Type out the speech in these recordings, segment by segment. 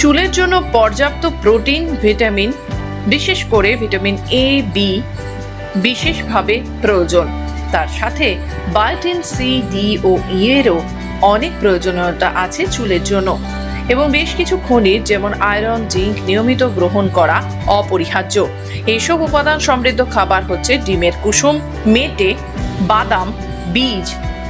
চুলের জন্য পর্যাপ্ত প্রোটিন, ভিটামিন, বিশেষ করে ভিটামিন এ বি বিশেষভাবে প্রয়োজন। তার সাথে বায়োটিন সি ডি ও ই এরও অনেক প্রয়োজনীয়তা আছে চুলের জন্য এবং বেশ কিছু খনিজ যেমন আয়রন, জিঙ্ক নিয়মিত গ্রহণ করা অপরিহার্য। এইসব উপাদান সমৃদ্ধ খাবার হচ্ছে ডিমের কুসুম, মেটে, বাদাম, বীজ,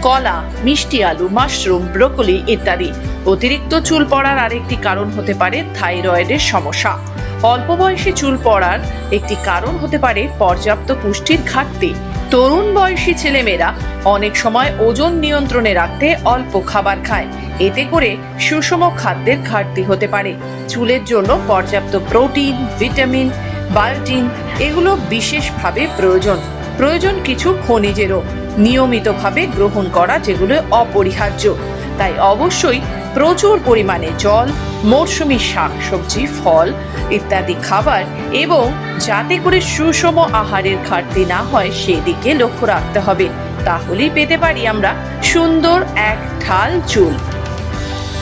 কলা, মিষ্টি আলু, মাশরুম, ব্রোকলি ইত্যাদি। অতিরিক্ত চুল পড়ার আরেকটি কারণ হতে পারে থাইরয়েডের সমস্যা। অল্প বয়সে চুল পড়ার একটি কারণ হতে পারে পর্যাপ্ত পুষ্টির ঘাটতি। তরুণ বয়সী ছেলেমেয়েরা অনেক সময় ওজন নিয়ন্ত্রণে রাখতে অল্প খাবার খায়। এতে করে সুষম খাদ্যের ঘাটতি হতে পারে। চুলের জন্য পর্যাপ্ত প্রোটিন, ভিটামিন, বায়োটিন এগুলো বিশেষভাবে প্রয়োজন। প্রয়োজন কিছু খনিজেরও। নিয়মিতভাবে গ্রহণ করা যেগুলো অপরিহার্য। তাই অবশ্যই প্রচুর পরিমাণে জল, মরশুমি শাকসবজি ফল ইত্যাদি খাবার এবং যাতে করে সুষম আহারের ঘাটতি না হয় সেদিকে লক্ষ্য রাখতে হবে। তাহলেই পেতে পারি আমরা সুন্দর এক ঢাল চুল।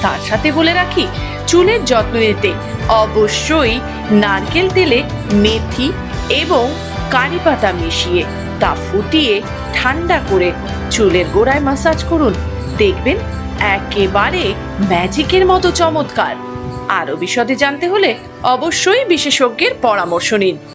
তার সাথে বলে রাখি, চুলের যত্ন নিতে অবশ্যই নারকেল তেলে মেথি এবং কারি পাতা মিশিয়ে তা ফুটিয়ে ঠান্ডা করে চুলের গোড়ায় মাসাজ করুন। দেখবেন একেবারে ম্যাজিকের মতো চমৎকার। আরও বিশদে জানতে হলে অবশ্যই বিশেষজ্ঞের পরামর্শ নিন।